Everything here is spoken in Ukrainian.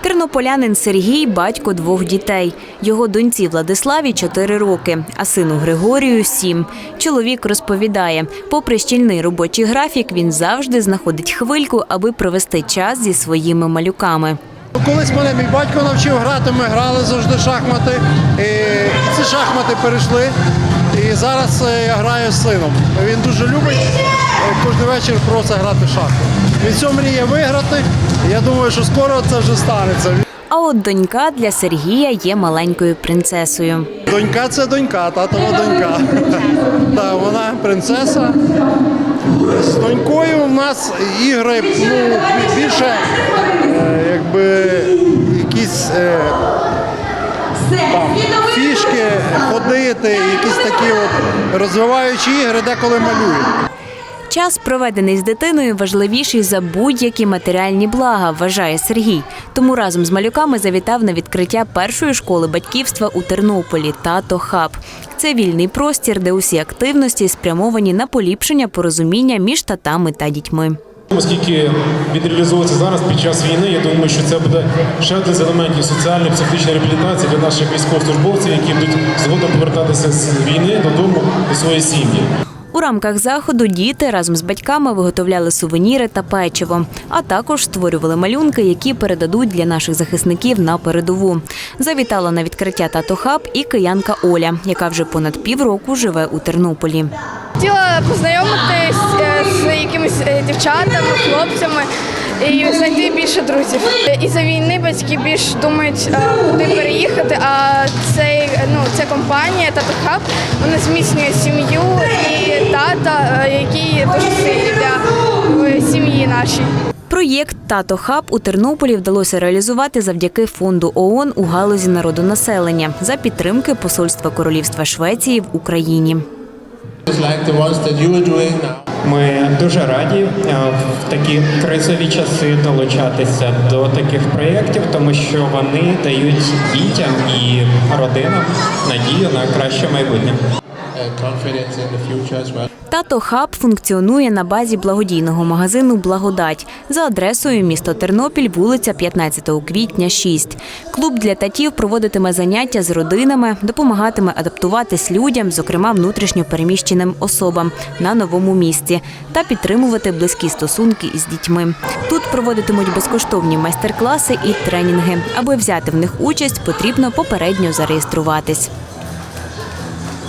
Тернополянин Сергій батько двох дітей. Його доньці Владиславі 4 роки, а сину Григорію 7. Чоловік розповідає, попри щільний робочий графік, він завжди знаходить хвильку, аби провести час зі своїми малюками. Колись мене мій батько навчив грати, ми грали завжди шахмати. І ці шахмати перейшли. І зараз е, я граю з сином. Він дуже любить е, кожен вечір просить грати в шахи. Він цього мріє виграти. Я думаю, що скоро це вже станеться. А от донька для Сергія є маленькою принцесою. Донька це донька, татова донька. Так, вона принцеса. З донькою в нас ігри ну, більше е, якби якісь е, там, ходити, якісь такі от розвиваючі ігри, деколи малюють. Час, проведений з дитиною, важливіший за будь-які матеріальні блага, вважає Сергій. Тому разом з малюками завітав на відкриття першої школи батьківства у Тернополі тато хаб. Це вільний простір, де усі активності спрямовані на поліпшення порозуміння між татами та дітьми. Оскільки він реалізовується зараз під час війни, я думаю, що це буде ще один з елементів соціальної психологічної реабілітації для наших військовослужбовців, які будуть згодом повертатися з війни додому до своєї сім'ї. У рамках заходу діти разом з батьками виготовляли сувеніри та печиво, а також створювали малюнки, які передадуть для наших захисників на передову. Завітала на відкриття тато хаб і киянка Оля, яка вже понад півроку живе у Тернополі. Хотіла познайомитись е, з якимись е, дівчатами, хлопцями і знайти більше друзів. І за війни батьки більш думають, е, куди переїхати. А цей ну ця компанія Тато Хаб вона зміцнює сім'ю і тата, який дуже сильний для сім'ї нашій. Проєкт Тато Хаб у Тернополі вдалося реалізувати завдяки фонду ООН у галузі народонаселення за підтримки Посольства Королівства Швеції в Україні. Ми дуже раді е, в такі кризові часи долучатися до таких проєктів, тому що вони дають дітям і родинам надію на краще майбутнє. Well. Тато Хаб функціонує на базі благодійного магазину Благодать за адресою місто Тернопіль, вулиця 15 квітня, 6. Клуб для татів проводитиме заняття з родинами, допомагатиме адаптуватись людям, зокрема внутрішньо переміщеним особам на новому місці, та підтримувати близькі стосунки із дітьми. Тут проводитимуть безкоштовні майстер-класи і тренінги. Аби взяти в них участь, потрібно попередньо зареєструватись.